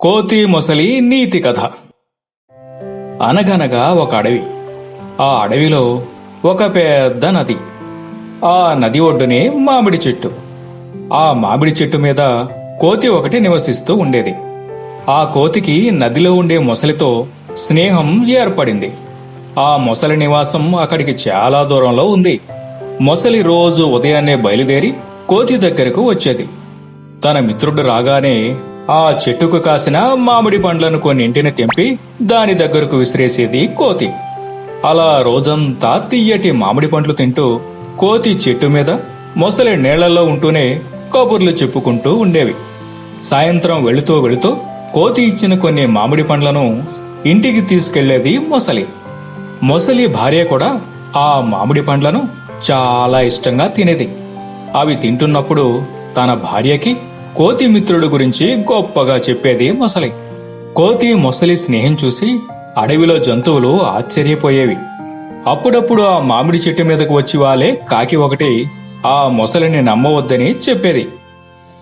కోతి మొసలి నీతి కథ. అనగనగా ఒక అడవి. ఆ అడవిలో ఒక పెద్ద నది. ఆ నది ఒడ్డునే మామిడి చెట్టు. ఆ మామిడి చెట్టు మీద కోతి ఒకటి నివసిస్తూ ఉండేది. ఆ కోతికి నదిలో ఉండే మొసలితో స్నేహం ఏర్పడింది. ఆ మొసలి నివాసం అక్కడికి చాలా దూరంలో ఉంది. మొసలి రోజు ఉదయాన్నే బయలుదేరి కోతి దగ్గరకు వచ్చేది. తన మిత్రుడు రాగానే ఆ చెట్టుకు కాసిన మామిడి పండ్లను కొన్నింటిని తెంపి దాని దగ్గరకు విసిరేసేది కోతి. అలా రోజంతా తీయటి మామిడి పండ్లు తింటూ కోతి చెట్టు మీద మొసలి నీళ్ళలో ఉంటూనే కబుర్లు చెప్పుకుంటూ ఉండేవి. సాయంత్రం వెళుతూ వెళుతూ కోతి ఇచ్చిన కొన్ని మామిడి పండ్లను ఇంటికి తీసుకెళ్ళేది మొసలి. మొసలి భార్య కూడా ఆ మామిడి పండ్లను చాలా ఇష్టంగా తినేది. అవి తింటున్నప్పుడు తన భార్యకి కోతి మిత్రుడు గురించి గొప్పగా చెప్పేది మొసలి. కోతి మొసలి స్నేహం చూసి అడవిలో జంతువులు ఆశ్చర్యపోయేవి. అప్పుడప్పుడు ఆ మామిడి చెట్టు మీదకు వచ్చి వాలే కాకి ఒకటి ఆ మొసలిని నమ్మవద్దని చెప్పేది.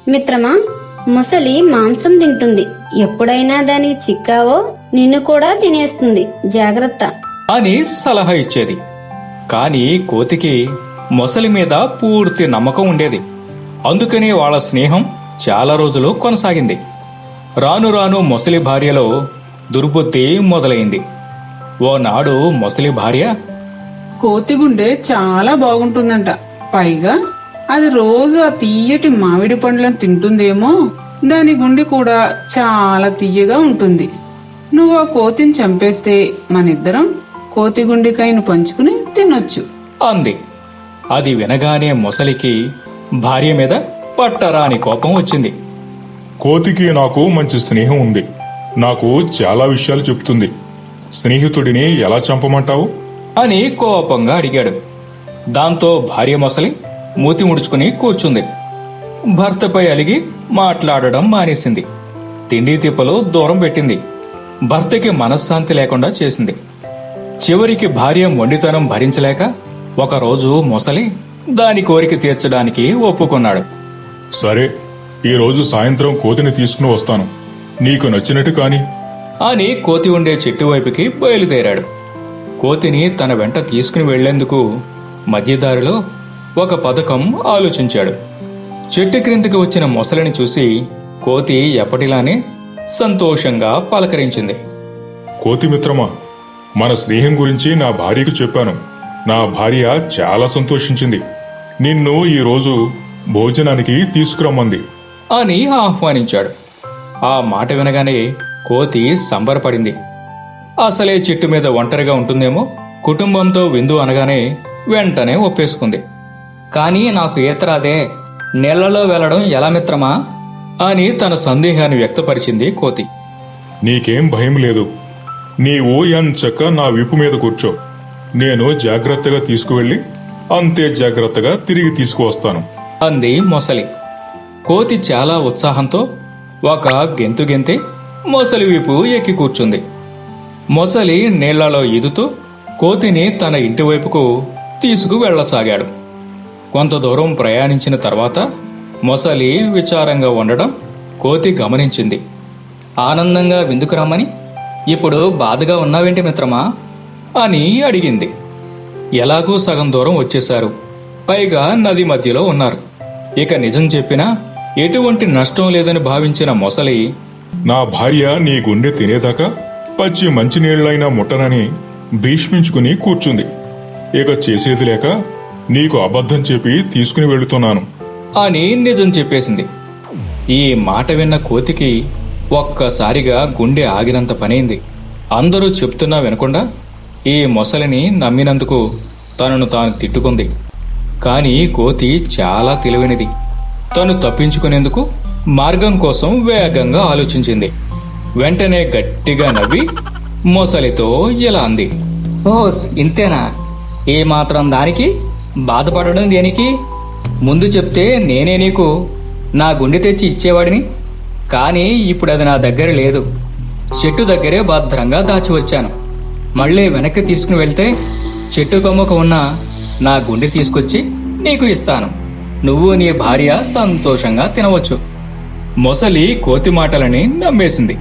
మిత్రమా ముసలి మాంసం తింటుంది. ఎప్పుడైనా దానికి చిక్కావో నిన్ను కూడా తినేస్తుంది. జాగ్రత్త. అని సలహా ఇచ్చేది. కాని కోతికి మొసలి మీద పూర్తి నమ్మకం ఉండేది. అందుకని వాళ్ళ స్నేహం చాలా రోజులు కొనసాగింది. రాను రాను మొసలి భార్యలో దుర్బుద్ధి మొదలైంది. ఓనాడు మొసలి భార్య? కోతి గుండె చాలా బాగుంటుందంట. పైగా అది రోజు ఆ తీయటి మామిడి పండ్లను తింటుందేమో. దాని గుండె కూడా చాలా తీయగా ఉంటుంది. నువ్వు ఆ కోతిని చంపేస్తే మనిద్దరం కోతి గుండెకాయను పంచుకుని తినొచ్చు. అంది. అది వినగానే మొసలికి భార్య మీద పట్టరాని కోపం వచ్చింది. కోతికి నాకు మంచి స్నేహం ఉంది. నాకు చాలా విషయాలు చెప్తుంది స్నేహితుడిని ఎలా చంపమంటావు? అని కోపంగా అడిగాడు. దాంతో భార్య మొసలి మూతి ముడుచుకుని కూర్చుంది. భర్తపై అలిగి మాట్లాడడం మానేసింది. తిండి తిప్పలు దూరం పెట్టింది. భర్తకి మనశ్శాంతి లేకుండా చేసింది. చివరికి భార్య మొండితనం భరించలేక ఒకరోజు మొసలి దాని కోరిక తీర్చడానికి ఒప్పుకున్నాడు. సరే ఈ రోజు సాయంత్రం కోతిని తీసుకుని వస్తాను. నీకు నచ్చినట్టు కాని. అని కోతి ఉండే చెట్టు వైపుకి బయలుదేరాడు. కోతిని తన వెంట తీసుకుని వెళ్ళేందుకు మధ్యదారిలో ఒక పథకం ఆలోచించాడు. చెట్టు క్రిందకి వచ్చిన మొసలిని చూసి కోతి ఎప్పటిలానే సంతోషంగా పలకరించింది. కోతి మిత్రమా మన స్నేహం గురించి నా భార్యకు చెప్పాను. నా భార్య చాలా సంతోషించింది. నిన్ను ఈ రోజు భోజనానికి తీసుకురమ్మంది. అని ఆహ్వానించాడు. ఆ మాట వినగానే కోతి సంబరపడింది. అసలే చెట్టు మీద ఒంటరిగా ఉంటుందేమో కుటుంబంతో విందు అనగానే వెంటనే ఒప్పేసుకుంది. కానీ నాకు ఈత రాదే నీళ్ళలో వెళ్ళడం ఎలా మిత్రమా? అని తన సందేహాన్ని వ్యక్తపరిచింది కోతి. నీకేం భయం లేదు. నీవు ఎంచక్క నా విపు మీద కూర్చో. నేను జాగ్రత్తగా తీసుకువెళ్ళి అంతే జాగ్రత్తగా తిరిగి తీసుకువస్తాను. అంది మొసలి. కోతి చాలా ఉత్సాహంతో ఒక గెంతు గెంతి మొసలి వీపు ఎక్కి కూర్చుంది. మొసలి నీళ్ళలో ఈదుతూ కోతిని తన ఇంటి వైపుకు తీసుకు వెళ్ళసాగాడు. కొంత దూరం ప్రయాణించిన తర్వాత మొసలి విచారంగా ఉండడం కోతి గమనించింది. ఆనందంగా విందుకు రమ్మని ఇప్పుడు బాధగా ఉన్నావేంటి మిత్రమా? అని అడిగింది. ఎలాగూ సగం దూరం వచ్చేశారు. పైగా నది మధ్యలో ఉన్నారు. ఇక నిజం చెప్పినా ఎటువంటి నష్టం లేదని భావించిన మొసలి నా భార్య నీ గుండె తినేదాకా పచ్చి మంచినీళ్ళైనా ముట్టనని భీష్మించుకుని కూర్చుంది. ఇక చేసేది లేక నీకు అబద్ధం చెప్పి తీసుకుని వెళుతున్నాను. అని నిజం చెప్పేసింది. ఈ మాట విన్న కోతికి ఒక్కసారిగా గుండె ఆగినంత పనైంది. అందరూ చెప్తున్నా వినకుండా ఈ మొసలిని నమ్మినందుకు తనను తాను తిట్టుకుంది. కానీ కోతి చాలా తెలివైనది. తను తప్పించుకునేందుకు మార్గం కోసం వేగంగా ఆలోచించింది. వెంటనే గట్టిగా నవ్వి మొసలితో ఇలా అంది. ఓస్ ఇంతేనా? ఏ మాత్రం దానికి? బాధపడడం దేనికి? ముందు చెప్తే నేనే నీకు నా గుండె తెచ్చి ఇచ్చేవాడిని. కానీ ఇప్పుడు అది నా దగ్గర లేదు. చెట్టు దగ్గరే భద్రంగా దాచి వచ్చాను. మళ్ళీ వెనక్కి తీసుకుని వెళ్తే చెట్టు కొమ్మకు ఉన్న నా గుండె తీసుకొచ్చి నీకు ఇస్తాను. నువ్వు నీ భార్య సంతోషంగా తినవచ్చు. మొసలి కోతి మాటలని నమ్మేసింది.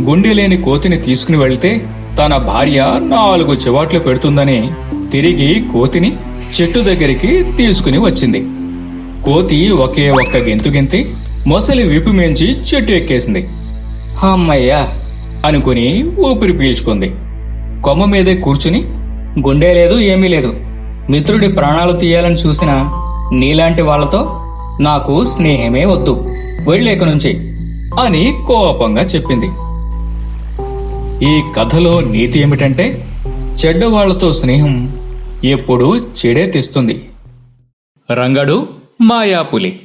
గుండె లేని కోతిని తీసుకుని వెళ్తే తన భార్య నాలుగు చివాట్లు పెడుతుందని తిరిగి కోతిని చెట్టు దగ్గరికి తీసుకుని వచ్చింది. కోతి ఒకే ఒక్క గెంతు గెంతి మొసలి విపు మేంచి చెట్టు ఎక్కేసింది. అమ్మయ్యా! అనుకుని ఊపిరి పీల్చుకుంది. కొమ్మ మీదే కూర్చుని గుండె లేదు ఏమీ లేదు. మిత్రుడి ప్రాణాలు తీయాలని చూసిన నీలాంటి వాళ్ళతో నాకు స్నేహమే వద్దు. వెళ్ళేక నుంచి అని కోపంగా చెప్పింది. ఈ కథలో నీతి ఏమిటంటే చెడ్డవాళ్ళతో స్నేహం ఎప్పుడూ చెడే తెస్తుంది. రంగడు మాయాపులి.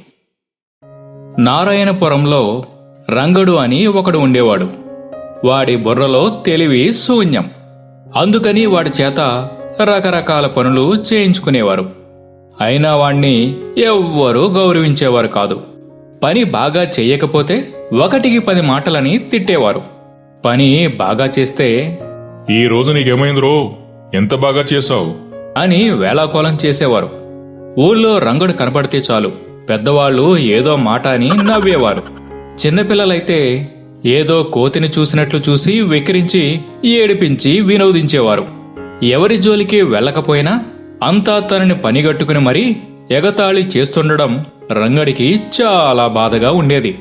నారాయణపురంలో రంగడు అని ఒకడు ఉండేవాడు. వాడి బుర్రలో తెలివి శూన్యం. అందుకని వాడి చేత రకరకాల పనులు చేయించుకునేవారు. అయినా వాణ్ణి ఎవ్వరూ గౌరవించేవారు కాదు. పని బాగా చెయ్యకపోతే ఒకటికి పది మాటలని తిట్టేవారు. పని బాగా చేస్తే ఈ రోజు నీకేమైందిరో? ఎంత బాగా చేశావు? అని వేళాకోళం చేసేవారు. ఊళ్ళో రంగుడు కనపడితే చాలు. పెద్దవాళ్ళు ఏదో మాట అని నవ్వేవారు. చిన్నపిల్లలైతే ఏదో కోతిని చూసినట్లు చూసి వెక్కిరించి ఏడిపించి వినోదించేవారు. ఎవరి జోలికి వెళ్ళకపోయినా అంతా తనని పనిగట్టుకుని మరీ ఎగతాళి చేస్తుండడం రంగడికి చాలా బాధగా ఉండేది.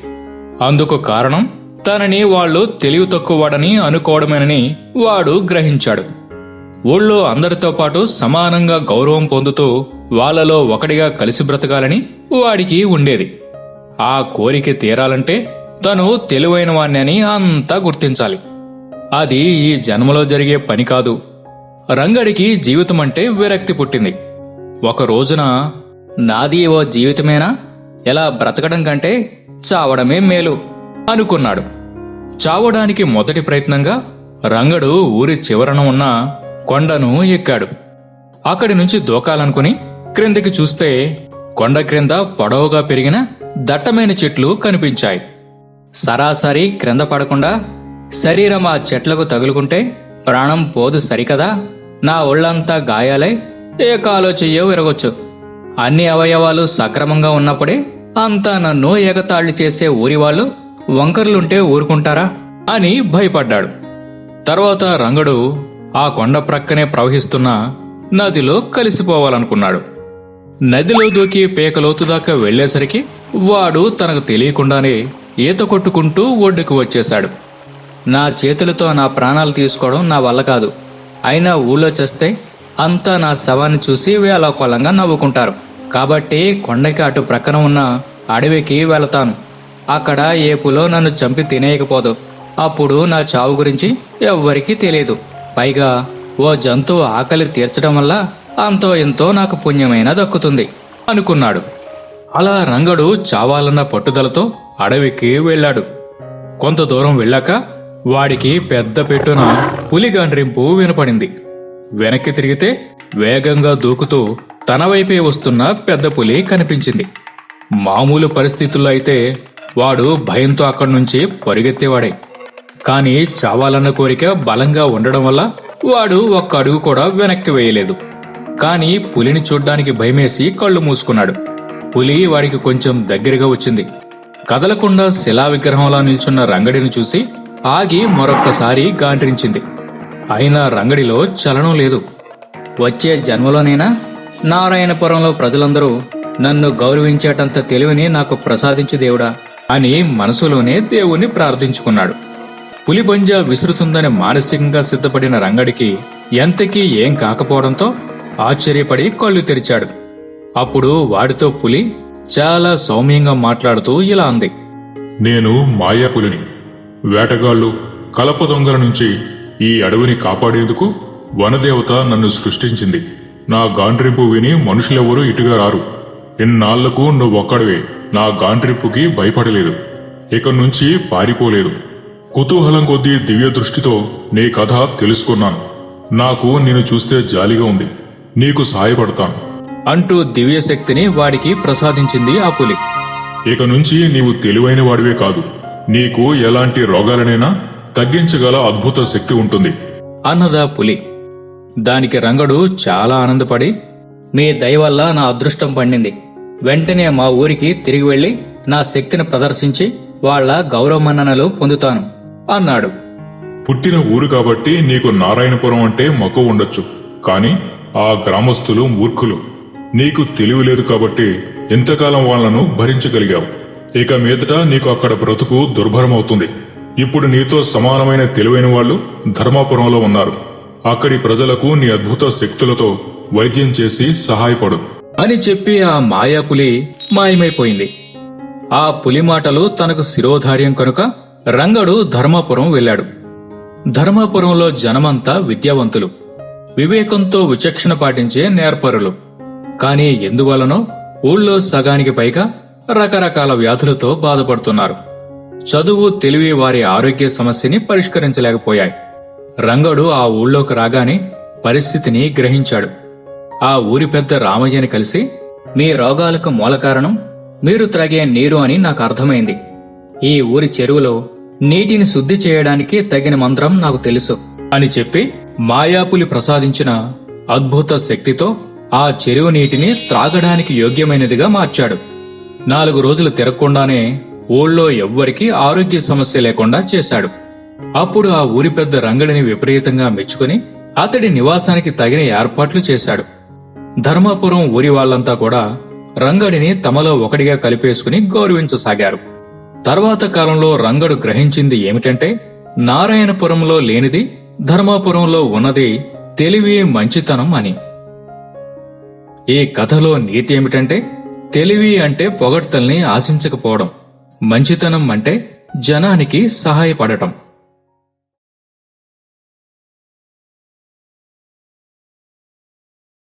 అందుకు కారణం తనని వాళ్ళు తెలివి తక్కువవాడని అనుకోవడమేనని వాడు గ్రహించాడు. ఊళ్ళో అందరితో పాటు సమానంగా గౌరవం పొందుతూ వాళ్ళలో ఒకటిగా కలిసి బ్రతకాలని వాడికి ఉండేది. ఆ కోరిక తీరాలంటే తను తెలివైన వాణ్ణని అంతా గుర్తించాలి. అది ఈ జన్మలో జరిగే పని కాదు. రంగడికి జీవితం అంటే విరక్తి పుట్టింది. ఒక రోజున నాది ఓ జీవితమేనా? ఎలా బ్రతకడం కంటే చావడమే మేలు అనుకున్నాడు. చావడానికి మొదటి ప్రయత్నంగా రంగడు ఊరి చివరన ఉన్న కొండను ఎక్కాడు. అక్కడి నుంచి దూకాలనుకుని క్రిందికి చూస్తే కొండ క్రింద పొడవుగా పెరిగిన దట్టమైన చెట్లు కనిపించాయి. సరాసరి క్రింద పడకుండా శరీరం ఆ చెట్లకు తగులుకుంటే ప్రాణం పోదు సరికదా? నా ఒళ్ళంతా గాయాలై ఏ కాలో చెయ్యో విరగొచ్చు. అన్ని అవయవాలు సక్రమంగా ఉన్నప్పుడే అంతా నన్ను ఎగతాళి చేసే ఊరివాళ్ళు వంకర్లుంటే ఊరుకుంటారా అని భయపడ్డాడు. తర్వాత రంగడు ఆ కొండ ప్రక్కనే ప్రవహిస్తున్న నదిలో కలిసిపోవాలనుకున్నాడు. నదిలో దూకి పేకలోతు దాకా వెళ్ళేసరికి వాడు తనకు తెలియకుండానే ఈత కొట్టుకుంటూ ఒడ్డుకు వచ్చేశాడు. నా చేతులతో నా ప్రాణాలు తీసుకోవడం నా వల్ల కాదు. అయినా ఊళ్ళో చేస్తే అంతా నా శవాన్ని చూసి వేళాకోళంగా నవ్వుకుంటారు. కాబట్టి కొండకి అటు ప్రక్కన ఉన్న అడవికి వెళతాను. అక్కడ ఏపులో నన్ను చంపి తినేయకపోదు. అప్పుడు నా చావు గురించి ఎవ్వరికీ తెలియదు పైగా ఓ జంతువు ఆకలి తీర్చడం వల్ల అంతో ఎంతో నాకు పుణ్యమైన దక్కుతుంది అనుకున్నాడు. అలా రంగడు చావాలన్న పట్టుదలతో అడవికి వెళ్ళాడు. కొంత దూరం వెళ్ళాక వాడికి పెద్ద పెట్టున పులి గండ్రింపు వినపడింది. వెనక్కి తిరిగితే వేగంగా దూకుతూ తన వైపే వస్తున్న పెద్ద పులి కనిపించింది. మామూలు పరిస్థితుల్లో అయితే వాడు భయంతో అక్కడి నుంచి పరిగెత్తేవాడే. కాని చావాలన్న కోరిక బలంగా ఉండడం వల్ల వాడు ఒక్క అడుగు కూడా వెనక్కి వేయలేదు. కాని పులిని చూడ్డానికి భయమేసి కళ్ళు మూసుకున్నాడు. పులి వాడికి కొంచెం దగ్గరగా వచ్చింది. కదలకుండా శిలా విగ్రహంలా నిల్చున్న రంగడిని చూసి ఆగి మరొక్కసారి గాండ్రించింది. అయినా రంగడిలో చలనం లేదు. వచ్చే జన్మలోనైనా నారాయణపురంలో ప్రజలందరూ నన్ను గౌరవించేటంత తెలివిని నాకు ప్రసాదించు దేవుడా అని మనసులోనే దేవుణ్ణి ప్రార్థించుకున్నాడు. పులిబంజ విసురుతుందని మానసికంగా సిద్ధపడిన రంగడికి ఎంతకీ ఏం కాకపోవడంతో ఆశ్చర్యపడి కళ్ళు తెరిచాడు. అప్పుడు వాడితో పులి చాలా సౌమ్యంగా మాట్లాడుతూ ఇలా అంది. నేను మాయాపులిని వేటగాళ్ళు కలప దొంగల నుంచి ఈ అడవిని కాపాడేందుకు వనదేవత నన్ను సృష్టించింది. నా గాండ్రింపు విని మనుషులెవరూ ఇటుగా రారు. ఇన్నాళ్ళకు నువ్వొక్కడివే నా గాండ్రింపుకి భయపడలేదు. ఇక నుంచి పారిపోలేదు. కుతూహలం కొద్దీ దివ్య దృష్టితో నీ కథ తెలుసుకున్నాను. నాకు నిన్ను చూస్తే జాలిగా ఉంది. నీకు సాయపడతాను అంటూ దివ్యశక్తిని వాడికి ప్రసాదించింది ఆ పులి. ఇక నుంచి నీవు తెలివైన వాడివే కాదు. నీకు ఎలాంటి రోగాలనైనా తగ్గించగల అద్భుత శక్తి ఉంటుంది. అన్నదా పులి. దానికి రంగడు చాలా ఆనందపడి మీ దయ వల్ల నా అదృష్టం పండింది. వెంటనే మా ఊరికి తిరిగి వెళ్ళి నా శక్తిని ప్రదర్శించి వాళ్ళ గౌరవ మన్ననలు పొందుతాను అన్నాడు. పుట్టిన ఊరు కాబట్టి నీకు నారాయణపురం అంటే మక్కువ ఉండొచ్చు కాని ఆ గ్రామస్తులు మూర్ఖులు. నీకు తెలివి లేదు కాబట్టి ఎంతకాలం వాళ్ళను భరించగలిగావు. ఇక మీదట నీకు అక్కడ బ్రతుకు దుర్భరమవుతుంది. ఇప్పుడు నీతో సమానమైన తెలివైన వాళ్ళు ధర్మాపురంలో ఉన్నారు. అక్కడి ప్రజలకు నీ అద్భుత శక్తులతో వైద్యం చేసి సహాయపడు. అని చెప్పి ఆ మాయాపులి మాయమైపోయింది. ఆ పులి మాటలు తనకు శిరోధార్యం కనుక రంగడు ధర్మాపురం వెళ్ళాడు. ధర్మాపురంలో జనమంతా విద్యావంతులు. వివేకంతో విచక్షణ పాటించే నేర్పరులు. కాని ఎందువలనో ఊళ్ళో సగానికి పైగా రకరకాల వ్యాధులతో బాధపడుతున్నారు. చదువు తెలివి వారి ఆరోగ్య సమస్యని పరిష్కరించలేకపోయాయి. రంగడు ఆ ఊళ్ళోకి రాగానే పరిస్థితిని గ్రహించాడు. ఆ ఊరి పెద్ద రామయ్యని కలిసి మీ రోగాలకు మూల కారణం మీరు త్రాగే నీరు అని నాకు అర్థమైంది. ఈ ఊరి చెరువులో నీటిని శుద్ధి చేయడానికి తగిన మంత్రం నాకు తెలుసు అని చెప్పి మాయాపులి ప్రసాదించిన అద్భుత శక్తితో ఆ చెరువు నీటిని త్రాగడానికి యోగ్యమైనదిగా మార్చాడు. నాలుగు రోజులు తిరగకుండానే ఊళ్ళో ఎవ్వరికీ ఆరోగ్య సమస్య లేకుండా చేశాడు. అప్పుడు ఆ ఊరి పెద్ద రంగడిని విపరీతంగా మెచ్చుకుని అతడి నివాసానికి తగిన ఏర్పాట్లు చేశాడు. ధర్మాపురం ఊరి వాళ్ళంతా కూడా రంగడిని తమలో ఒకటిగా కలిపేసుకుని గౌరవించసాగారు. తర్వాత కాలంలో రంగడు గ్రహించింది ఏమిటంటే నారాయణపురంలో లేనిది ధర్మాపురంలో ఉన్నది తెలివి మంచితనం అని. ఈ కథలో నీతి ఏమిటంటే తెలివి అంటే పొగడ్తల్ని ఆశించకపోవడం. మంచితనం అంటే జనానికి సహాయపడటం.